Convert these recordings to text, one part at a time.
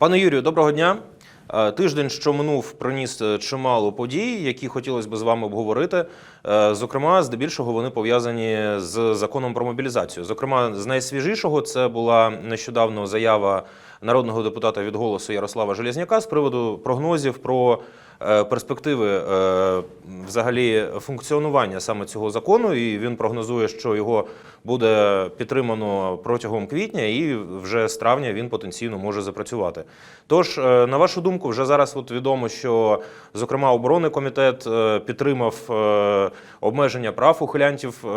Пане Юрію, доброго дня. Е, Тиждень, що минув, приніс е, чимало подій, які хотілося б з вами обговорити. Е, Зокрема, здебільшого вони пов'язані з законом про мобілізацію. Зокрема, з найсвіжішого це була нещодавно заява народного депутата від голосу Ярослава Железняка з приводу прогнозів про перспективи е, взагалі функціонування саме цього закону. І він прогнозує, що його буде підтримано протягом квітня, і вже з травня він потенційно може запрацювати. Тож, е, на вашу думку, вже зараз от відомо, що зокрема оборонний комітет е, підтримав е, обмеження прав ухилянтів е,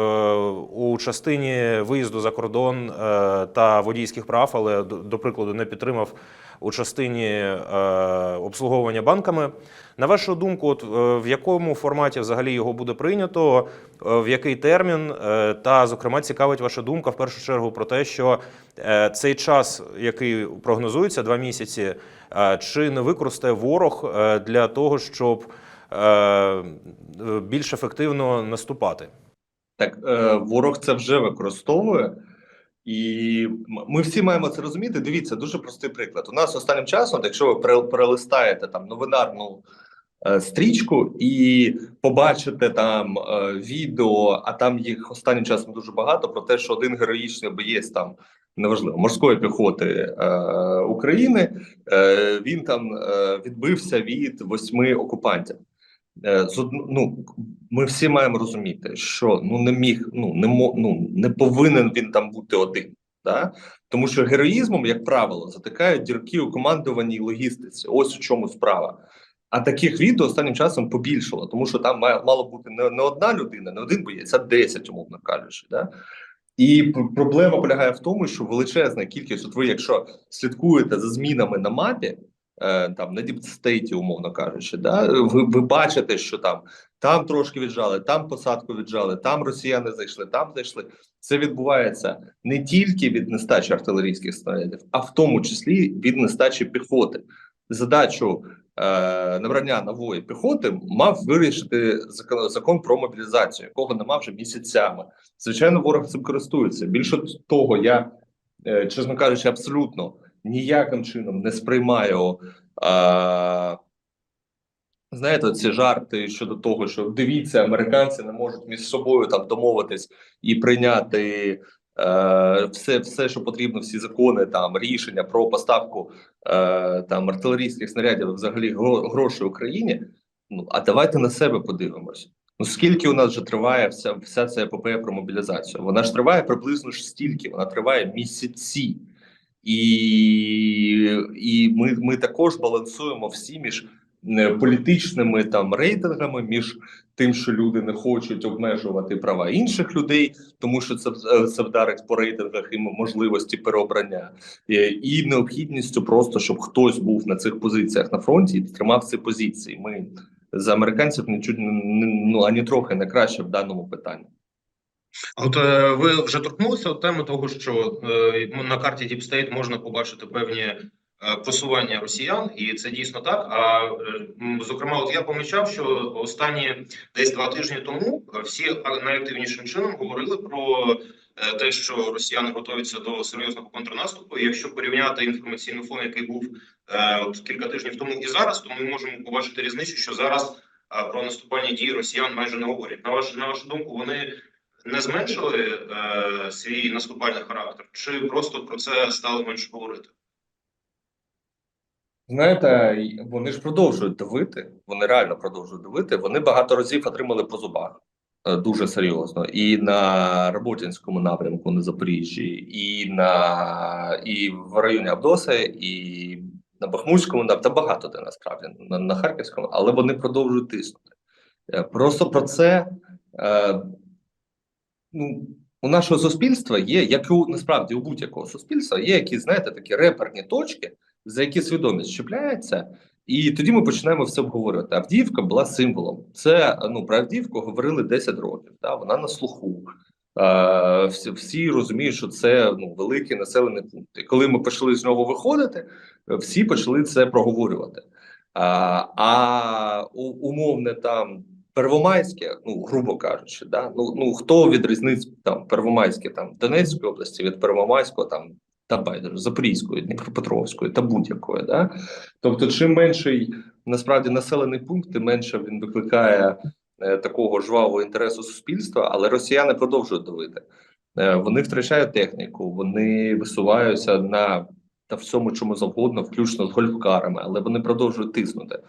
у частині виїзду за кордон е, та водійських прав, але до, прикладу не підтримав у частині е, обслуговування банками. На вашу думку, от е, в якому форматі взагалі його буде прийнято, е, в який термін, е, та зокрема цікавить ваша думка в першу чергу про те, що цей час, який прогнозується, два місяці, чи не використає ворог для того, щоб більш ефективно наступати? Так, ворог це вже використовує, і ми всі маємо це розуміти. Дивіться, дуже простий приклад. У нас останнім часом, якщо ви пере- перелистаєте там новинарну е, стрічку і побачите там е, відео, а там їх останнім часом дуже багато про те, що один героїчний боєць там. Неважливо, морської піхоти е, України е, він там е, відбився від восьми окупантів. Е, ну, ми всі маємо розуміти, що ну не міг, ну не мо, ну не повинен він там бути один. Да? Тому що героїзмом, як правило, затикають дірки у командуванні логістиці. Ось у чому справа. А таких відео останнім часом побільшало, тому що там має, мало бути не, не одна людина, не один боєць, а 10, умовно кажучи. Да? І проблема полягає в тому, що величезна кількість, от ви, якщо слідкуєте за змінами на мапі, там на діпстейті, умовно кажучи, да, ви, ви бачите, що там там трошки віджали, там посадку віджали, там росіяни зайшли, там зайшли. Це відбувається не тільки від нестачі артилерійських снарядів, а в тому числі від нестачі піхоти. Задачу е, набрання нової піхоти мав вирішити закон, закон про мобілізацію, якого нема вже місяцями. Звичайно, ворог цим користується. Більше того, я, е, чесно кажучи, абсолютно ніяким чином не сприймаю. Е, Знаєте, ці жарти щодо того, що дивіться, американці не можуть між собою там домовитись і прийняти е, все, все, що потрібно, всі закони, там рішення про поставку е, там артилерійських снарядів, взагалі гро- грошей Україні. Ну а давайте на себе подивимось. Ну скільки у нас вже триває вся, вся ця епопея про мобілізацію? Вона ж триває приблизно ж стільки, вона триває місяці, і, і ми, ми також балансуємо всі між е, політичними там рейтингами, між тим, що люди не хочуть обмежувати права інших людей, тому що це, е, це вдарить по рейтингах і можливості переобрання, е, і необхідністю просто щоб хтось був на цих позиціях на фронті і тримав ці позиції. Ми за американців нічуть ну ані трохи не краще в даному питанні. От е, ви вже торкнулися теми того, що е, на карті State можна побачити певні е, просування росіян, і це дійсно так. А зокрема, от я помічав, що останні десь два тижні тому всі найактивнішим чином говорили про те, що росіяни готуються до серйозного контрнаступу. Якщо порівняти інформаційний фон, який був от кілька тижнів тому і зараз, то ми можемо побачити різницю, що зараз про наступальні дії росіян майже не говорять. На ваш на вашу думку, вони не зменшили е, свій наступальний характер, чи просто про це стали менше говорити? Знаєте, вони ж продовжують давити. Вони реально продовжують давити. Вони багато разів отримали по зубах е, дуже серйозно. І на Роботінському напрямку на Запоріжжі, і на і в районі Абдоса, і на Бахмутському та багато де насправді на, на Харківському, але вони продовжують тиснути. Е, Просто про це е, ну, у нашого суспільства є, як і у насправді у будь-якого суспільства, є якісь, знаєте, такі реперні точки, за які свідомість чіпляється, і тоді ми починаємо все обговорювати. Авдіївка була символом. Це ну про Авдіївку говорили 10 років. Та вона на слуху. Е, всі, всі розуміють, що це ну великий населений пункт. І коли ми почали з нього виходити, всі почали це проговорювати. А, а умовне там Первомайське, ну грубо кажучи, да ну ну хто відрізнить там Первомайське там Донецької області від Первомайського там та байдуже Запорізької, Дніпропетровської та будь-якої. Да? Тобто, чим менший насправді населений пункт, тим менше він викликає е, такого жвавого інтересу суспільства, але росіяни продовжують давити. Е, вони втрачають техніку, вони висуваються на та всьому чому завгодно, включно з гольфкарами, але вони продовжують тиснути.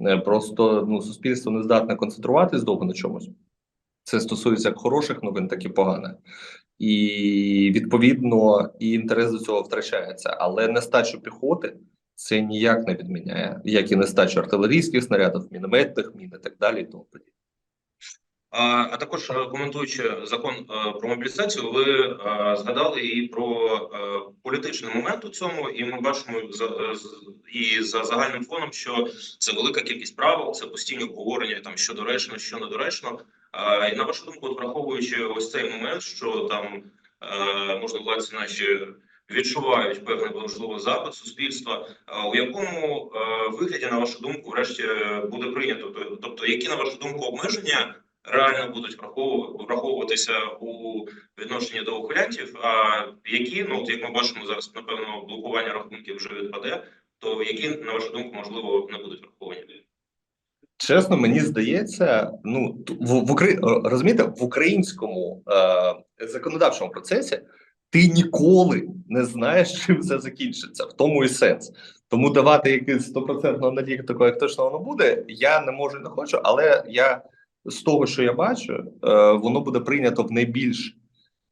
Е, Просто ну суспільство не здатне концентруватись довго на чомусь. Це стосується як хороших новин, так і поганих. І відповідно і інтерес до цього втрачається, але нестачу піхоти це ніяк не відміняє, як і нестачу артилерійських снарядів, мінометних мін і так далі. І тому подібне. А, також е, коментуючи закон е, про мобілізацію, ви е, згадали і про політичний момент у цьому, і ми бачимо і за загальним фоном, що це велика кількість правил, це постійні обговорення там що доречно, що недоречно. І на вашу думку, враховуючи ось цей момент, що там можна владці наші відчувають певний можливо запит суспільства. У якому е, вигляді, на вашу думку, врешті буде прийнято? Тобто, які на вашу думку обмеження? Реально будуть врахову- враховуватися у відношенні до ухилянтів, а які, ну от як ми бачимо зараз, напевно, блокування рахунків вже відпаде, то які, на вашу думку, можливо, не будуть враховані? Чесно, мені здається, ну в, в Украї... розумієте, в українському е, законодавчому процесі ти ніколи не знаєш, чим це закінчиться. В тому і сенс. Тому давати якийсь стопроцентного надію такого, як точно воно буде, я не можу не хочу, але я з того, що я бачу, е, воно буде прийнято в найбільш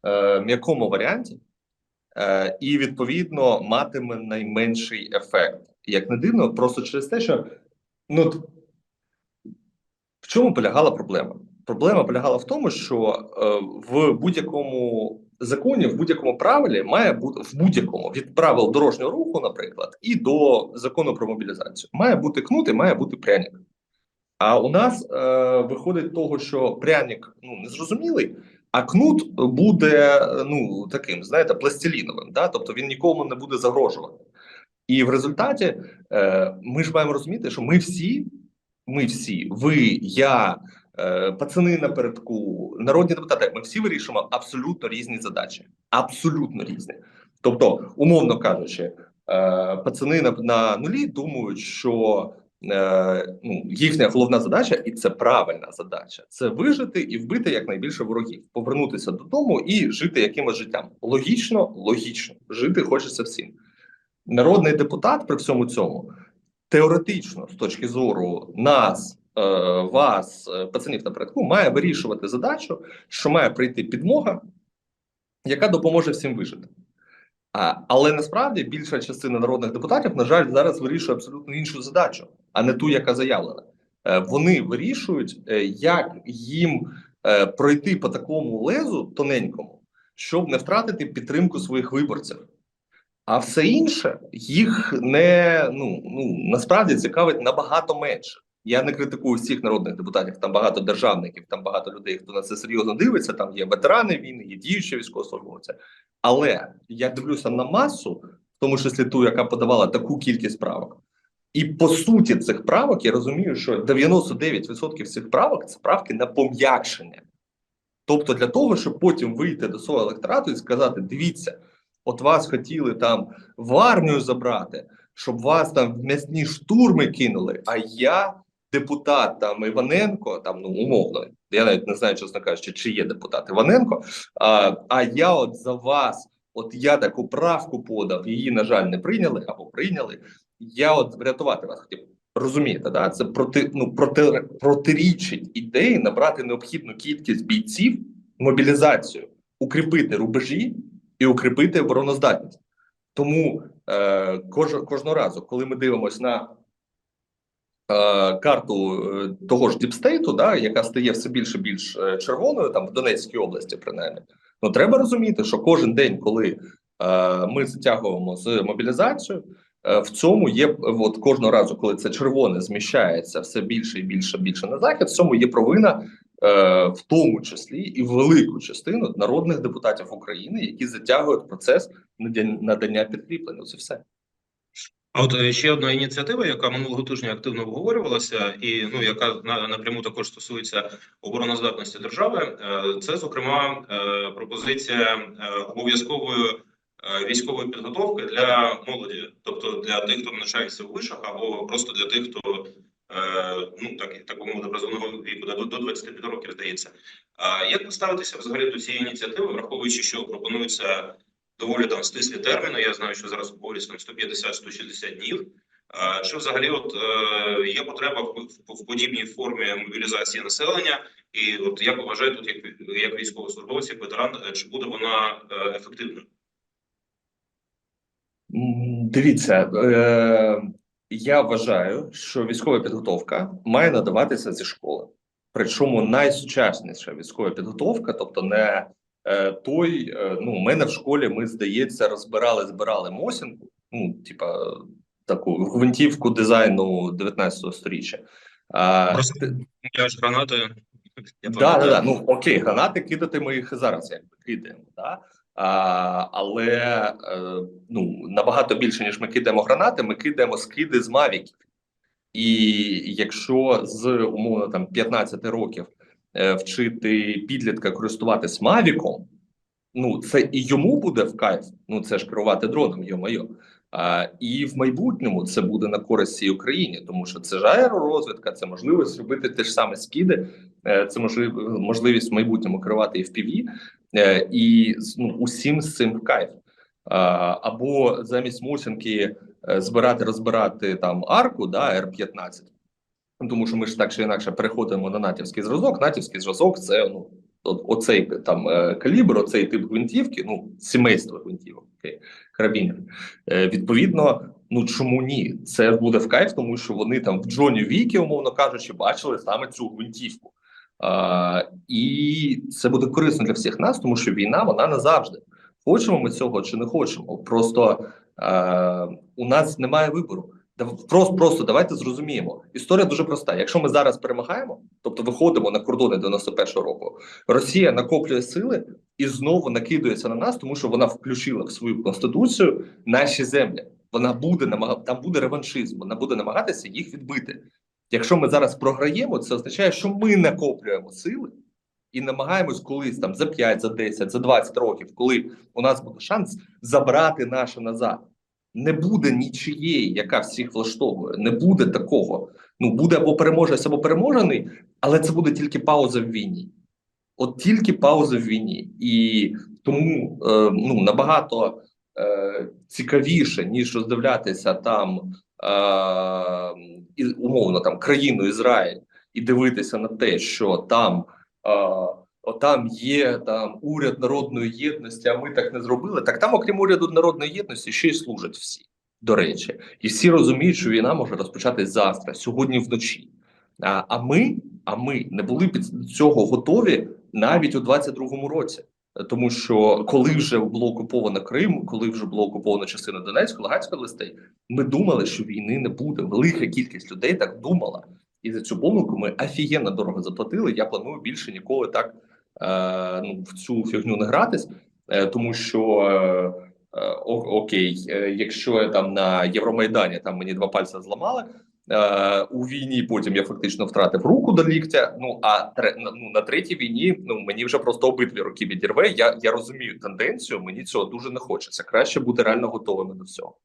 е, м'якому варіанті, е, і відповідно матиме найменший ефект. Як не дивно, просто через те, що ну. в чому полягала проблема? Проблема полягала в тому, що в будь-якому законі, в будь-якому правилі має бути в будь-якому від правил дорожнього руху, наприклад, і до закону про мобілізацію, має бути кнут і має бути пряник. А у нас е, виходить того, що пряник ну незрозумілий, а кнут буде ну таким, знаєте, пластиліновим, да? тобто він нікому не буде загрожувати. І в результаті е, ми ж маємо розуміти, що ми всі ми всі, ви, я, е, пацани напередку, народні депутати, ми всі вирішуємо абсолютно різні задачі. Абсолютно різні. Тобто, умовно кажучи, е, пацани на, на нулі думають, що ну, їхня головна задача, і це правильна задача, це вижити і вбити якнайбільше ворогів, повернутися додому і жити якимось життям. Логічно, логічно, жити хочеться всім. Народний депутат при всьому цьому теоретично, з точки зору нас, е, вас, е, пацанів напередку, має вирішувати задачу, що має прийти підмога, яка допоможе всім вижити. А, але насправді більша частина народних депутатів, на жаль, зараз вирішує абсолютно іншу задачу, а не ту, яка заявлена. Е, вони вирішують, е, як їм е, пройти по такому лезу тоненькому, щоб не втратити підтримку своїх виборців. А все інше їх не ну ну насправді цікавить набагато менше. Я не критикую всіх народних депутатів. Там багато державників, там багато людей, хто на це серйозно дивиться. Там є ветерани війни, є діючі військовослужбовці. Але я дивлюся на масу, в тому числі ту, яка подавала таку кількість правок. І по суті цих правок я розумію, що 99% цих правок це правки на пом'якшення. Тобто, для того, щоб потім вийти до свого електорату і сказати: дивіться, от вас хотіли там в армію забрати, щоб вас там в м'ясні штурми кинули. А я, депутат там Іваненко, там ну умовно, я навіть не знаю, чесно кажучи, чи є депутат Іваненко. А, а я от за вас, от я таку правку подав, її, на жаль, не прийняли або прийняли. Я от врятувати вас хотів. Розумієте, да? це проти ну проти протирічить ідеї набрати необхідну кількість бійців, мобілізацію, укріпити рубежі і укріпити обороноздатність. Тому е, кож, кожного разу, коли ми дивимося на е, карту е, того ж Діпстейту, да, яка стає все більше більш е, червоною, там в Донецькій області, принаймні, ну треба розуміти, що кожен день, коли е, ми затягуємо з мобілізацією, в цьому є от кожного разу, коли це червоне зміщається все більше і більше більше на захід, в цьому є провина е, в тому числі і велику частину народних депутатів України, які затягують процес надання підкріплення. Це все. А от е, ще одна ініціатива, яка минулого тижня активно обговорювалася, і ну яка на, напряму також стосується обороноздатності держави, е, це зокрема е, пропозиція е, обов'язкової е, військової підготовки для молоді, тобто для тих, хто навчається у вишах, або просто для тих, хто е, ну так так би мовити, призовного віку до, до 25 років здається. Як ви ставитеся взагалі до цієї ініціативи, враховуючи, що пропонується доволі там стислі терміни? Я знаю, що зараз говорять там 150-160 днів. Чи взагалі от е, є потреба в, в, в подібній формі мобілізації населення? І от як ви тут як, як військовослужбовець, як ветеран, е, чи буде вона е, ефективною? Дивіться, е, я вважаю, що військова підготовка має надаватися зі школи. Причому найсучасніша військова підготовка, тобто не е, той, е, ну, у мене в школі ми, здається, розбирали, збирали Мосінку, ну, типа таку гвинтівку дизайну 19 сторіччя. А, Просто Я ж гранати. Я Да, да, да. Ну окей, гранати кидати ми їх зараз якби кидаємо, да? Але е, ну набагато більше ніж ми кидаємо гранати, ми кидаємо скиди з мавіків. І якщо з умовно там 15 років е, вчити підлітка користуватись мавіком, ну це і йому буде в кайф. Ну це ж керувати дроном, йо-моє. А, і в майбутньому це буде на користь цій Україні, тому що це ж аеророзвідка, це можливість робити те ж саме скиди, е, це можлив, можливість в майбутньому керувати і в ПІВІ, і ну, усім з цим в кайф. Або замість Мосінки е, збирати, розбирати там арку, да, Р-15, Ну, тому що ми ж так чи інакше переходимо на натівський зразок. Натівський зразок це ну оцей там е, калібр, оцей тип гвинтівки, ну сімейство гвинтівок, карабінів. Е, відповідно, ну чому ні? Це буде в кайф, тому що вони там в Джоні Вікі, умовно кажучи, бачили саме цю гвинтівку. І це буде корисно для всіх нас, тому що війна вона назавжди. Хочемо ми цього чи не хочемо. Просто е, у нас немає вибору. Просто, просто давайте зрозуміємо. Історія дуже проста. Якщо ми зараз перемагаємо, тобто виходимо на кордони 91-го року, Росія накоплює сили і знову накидується на нас, тому що вона включила в свою конституцію наші землі. Вона буде намагати там буде реваншизм, вона буде намагатися їх відбити. Якщо ми зараз програємо, це означає, що ми накоплюємо сили і намагаємось колись там за 5, за 10, за 20 років, коли у нас буде шанс забрати наше назад. Не буде нічиєї, яка всіх влаштовує. Не буде такого. Ну буде або переможець, або переможений, але це буде тільки пауза в війні. От тільки пауза в війні, і тому е, ну набагато е, цікавіше ніж роздивлятися там е, умовно там країну Ізраїль і дивитися на те, що там. Е, там є там уряд народної єдності, а ми так не зробили. Так там, окрім уряду народної єдності, ще й служать всі, до речі, і всі розуміють, що війна може розпочатись завтра, сьогодні вночі. А, а ми, а ми не були під цього готові навіть у 22-му році. Тому що коли вже було окуповано Крим, коли вже було окуповано частина Донецької, Луганської областей, ми думали, що війни не буде. Велика кількість людей так думала, і за цю помилку ми офігенно дорого заплатили. Я планую більше ніколи так е, ну, в цю фігню не гратись, е, тому що е, е, о- окей, е, якщо я там на Євромайдані там мені два пальця зламали. Е, у війні потім я фактично втратив руку до ліктя. Ну а тре, ну, на третій війні ну мені вже просто обидві руки відірве. Я, я розумію тенденцію. Мені цього дуже не хочеться. Краще бути реально готовими до всього.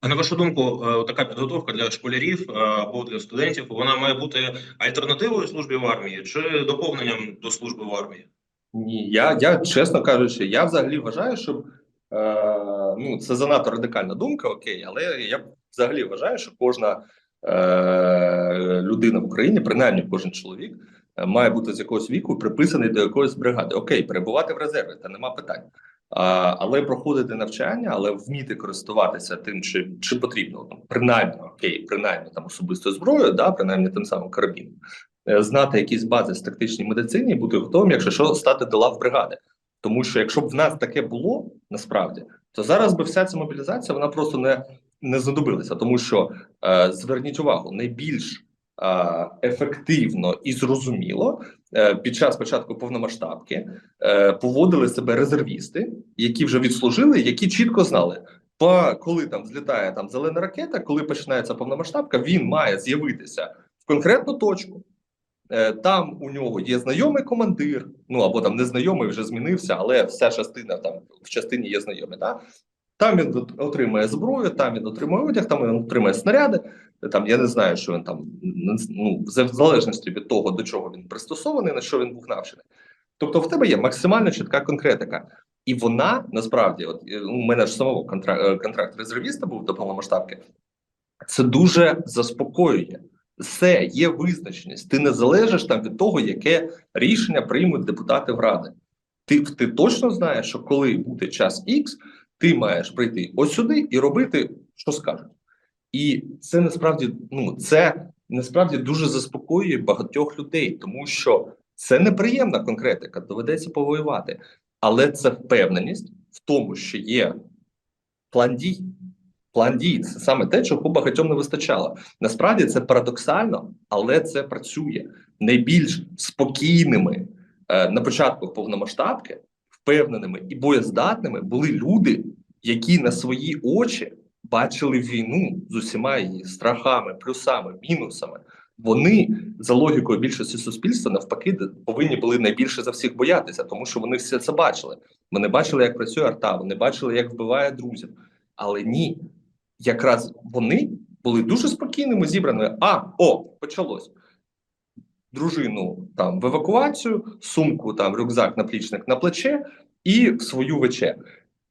А на вашу думку, е, така підготовка для школярів е, або для студентів вона має бути альтернативою службі в армії чи доповненням до служби в армії? Ні, я, я чесно кажучи, я взагалі вважаю, що е, ну це занадто радикальна думка, окей, але я взагалі вважаю, що кожна е, людина в Україні, принаймні кожен чоловік, е, має бути з якогось віку приписаний до якоїсь бригади. Окей, перебувати в резерві, та нема питань. А, але проходити навчання, але вміти користуватися тим, чи, чи потрібно ну, принаймні окей, принаймні там особистою зброєю, да, принаймні тим самим карабіном, е, знати якісь бази з тактичній медицині, і бути готовим, якщо що, стати до лав бригади. Тому що якщо б в нас таке було насправді, то зараз би вся ця мобілізація вона просто не, не знадобилася, тому що е, зверніть увагу, найбільш е, ефективно і зрозуміло е, під час початку повномасштабки е, поводили себе резервісти, які вже відслужили, які чітко знали. По коли там злітає там зелена ракета, коли починається повномасштабка, він має з'явитися в конкретну точку, Е, Там у нього є знайомий командир, ну або там незнайомий вже змінився, але вся частина там в частині є знайомий. Да? Там він от- отримує зброю, там він отримує одяг, там він отримує снаряди. Там я не знаю, що він там ну, в залежності від того, до чого він пристосований, на що він був навчений. Тобто, в тебе є максимально чітка конкретика, і вона насправді, от е, у мене ж самого контракт, контракт резервіста був до повномасштабки. Це дуже заспокоює. Все, є визначеність. Ти не залежиш там від того, яке рішення приймуть депутати в ради. Ти, ти точно знаєш, що коли буде час X, ти маєш прийти ось сюди і робити, що скажуть. І це насправді ну це насправді дуже заспокоює багатьох людей, тому що це неприємна конкретика, доведеться повоювати, але це впевненість в тому, що є план дій. План дій це саме те, чого багатьом не вистачало. Насправді це парадоксально, але це працює найбільш спокійними е, на початку повномасштабки, впевненими і боєздатними були люди, які на свої очі бачили війну з усіма її страхами, плюсами, мінусами. Вони за логікою більшості суспільства навпаки повинні були найбільше за всіх боятися, тому що вони все це бачили. Вони бачили, як працює арта, вони бачили, як вбиває друзів. Але ні, якраз вони були дуже спокійними, зібраними. А, о, почалось. Дружину там в евакуацію, сумку, там рюкзак, наплічник на плече і в свою вече.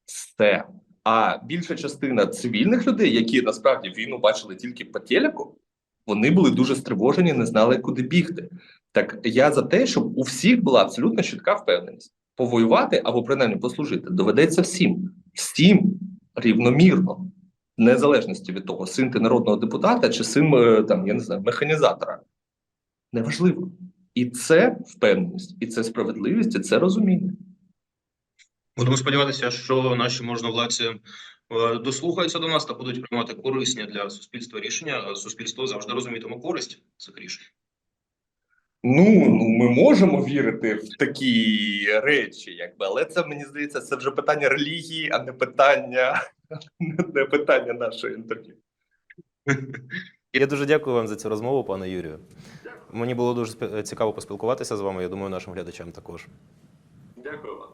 Все. А більша частина цивільних людей, які насправді війну бачили тільки по телеку, вони були дуже стривожені, не знали, куди бігти. Так я за те, щоб у всіх була абсолютно чітка впевненість. Повоювати або принаймні послужити доведеться всім, всім рівномірно, в незалежності від того, син ти народного депутата чи син е, там, я не знаю, механізатора. Неважливо. І це впевненість, і це справедливість, і це розуміння. Будемо сподіватися, що наші можновладці е, дослухаються до нас та будуть приймати корисні для суспільства рішення. А Суспільство завжди розумітиме користь цих рішень. Ну, ну ми можемо вірити в такі речі, якби, але це мені здається, це вже питання релігії, а не питання, не питання нашої інтерв'ю. Я дуже дякую вам за цю розмову, пане Юрію. Мені було дуже цікаво поспілкуватися з вами. Я думаю, нашим глядачам також. Дякую вам.